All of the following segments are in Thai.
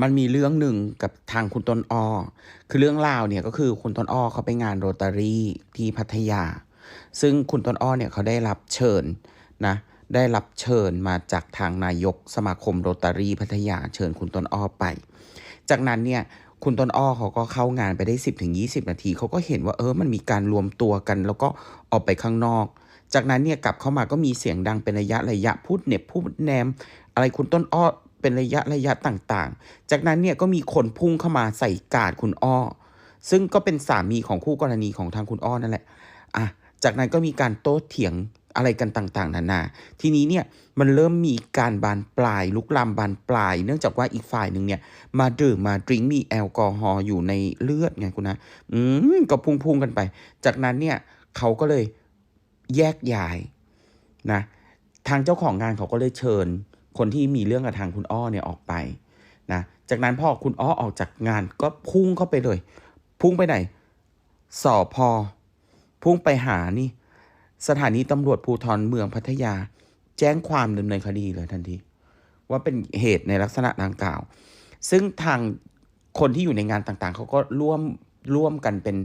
มันมีเรื่องหนึ่งกับทางคุณต้นอ้อ คือเรื่องราวเนี่ยก็คือคุณต้นอ้อเขาไปงานโรตารี่ที่พัทยา ซึ่งคุณต้นอ้อเนี่ยเขาได้รับเชิญนะได้รับเชิญมาจากทางนายกสมาคมโรตารี่พัทยาเชิญคุณต้นอ้อไป จากนั้นเนี่ยคุณต้นอ้อเขาก็เข้างานไปได้ 10-20ถึง20 นาที เขาก็เห็นว่าเออมันมีการรวมตัวกัน แล้วก็ออกไปข้างนอก จากนั้นเนี่ยกลับเข้ามาก็มีเสียงดังเป็นระยะระยะพูดเน็บพูดแนม อะไรคุณต้นอ้อ เป็นระยะระยะต่างๆ จากนั้นเนี่ยก็มีคนพุ่งเข้ามาใส่กาดคุณอ้อ ซึ่งก็เป็นสามีของคู่กรณีของทางคุณอ้อนั่นแหละอะจากนั้นก็มีการโต้เถียงอะไรกันต่างๆ นานา ทีนี้เนี่ยมันเริ่มมีการบานปลาย ลุกลามบานปลาย เนื่องจากว่าอีกฝ่ายหนึ่งเนี่ย มาดื่มมาดริงก์มีแอลกอฮอล์อยู่ในเลือดไงคุณนะ อืมก็พุ่งๆกันไป จากนั้นเนี่ยเขาก็เลยแยกย้ายนะ ทางเจ้าของงานเขาก็เลยเชิญ คนที่มีเรื่องกับทางคุณอ้อเนี่ยออกไปนะจากนั้นพอคุณอ้อออกจากงานก็พุ่งเข้าไปเลย พุ่งไปไหนสอบพอ พุ่งไปหานี่ สถานีตำรวจภูธรเมืองพัทยา แจ้งความดำเนินคดีเลยทันที ว่าเป็นเหตุในลักษณะดังกล่าว ซึ่งทางคนที่อยู่ในงานต่างๆ เขาก็ร่วมร่วมกันเป็น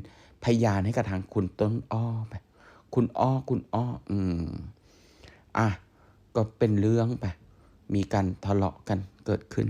พยานให้กับทางคุณต้นอ้อไปคุณอ้อคุณอ้อ อืม อะ ก็เป็นเรื่องไป มีการทะเลาะกันเกิดขึ้น